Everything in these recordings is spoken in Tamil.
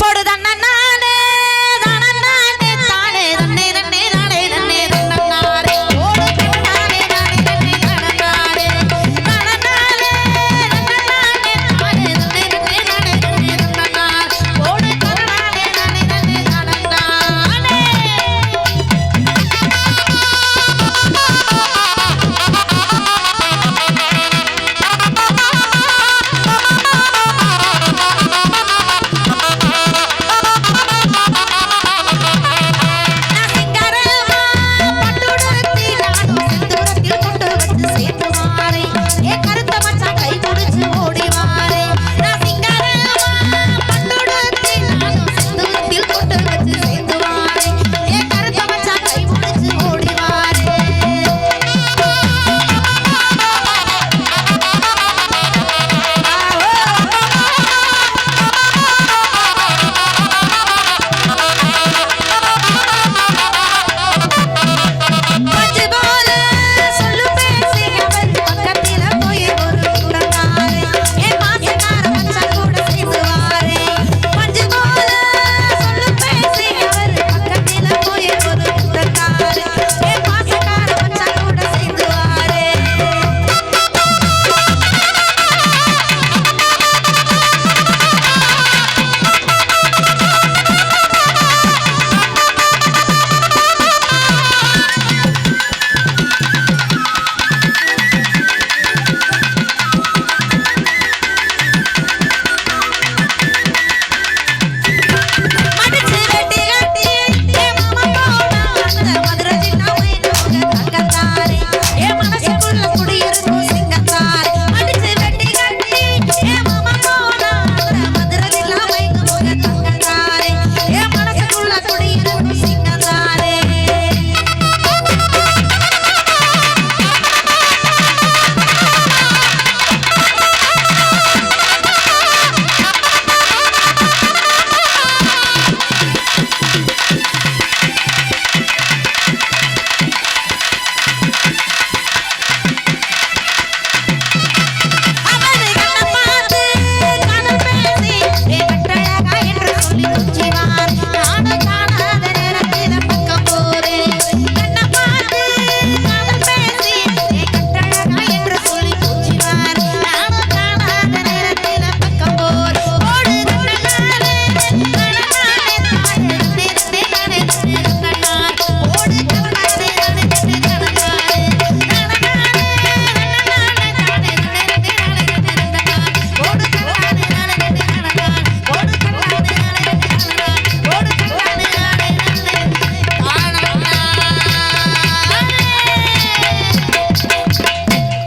போடுதான்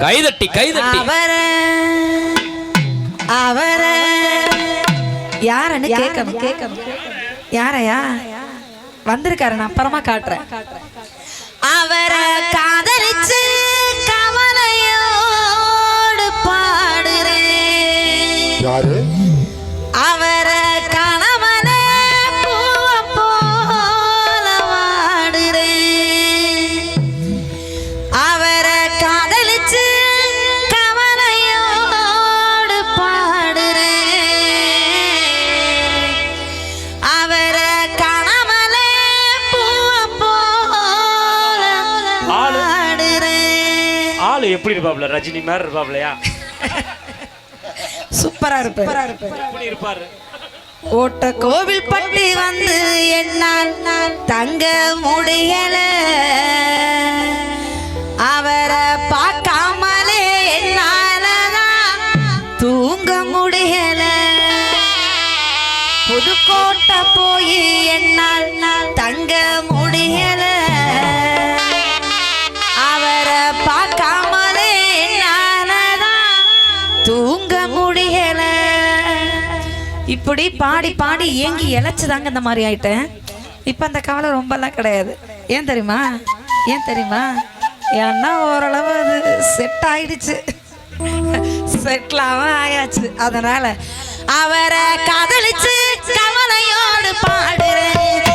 கைதட்டி கைதட்டி. அவர அவர. யாரன்னு கேட்கணும் கேட்கணும். யாரையா? வந்திருக்காரு நான் அப்புறமா காட்டுறேன். எப்படி இருப்பாப்ல? ரஜினி மாதிரி இருப்பாப்லையா? சூப்பரா இருப்பாரு. எப்படி இருப்பாரு? ஓட்ட கோவில் பட்டு வந்து என்னால் தங்க முடியல. இப்படி பாடி பாடி ஏங்கி இழைச்சிதாங்க இந்த மாதிரி ஆயிட்டேன். இப்போ அந்த கவலை ரொம்பலாம் கிடையாது. ஏன் தெரியுமா? ஏன் தெரியுமா? ஏன்னா ஓரளவு அது செட் ஆயிடுச்சு. செட்லாம ஆயாச்சு. அதனால அவரை காதலிச்சு கவலையோடு பாடுறேன்.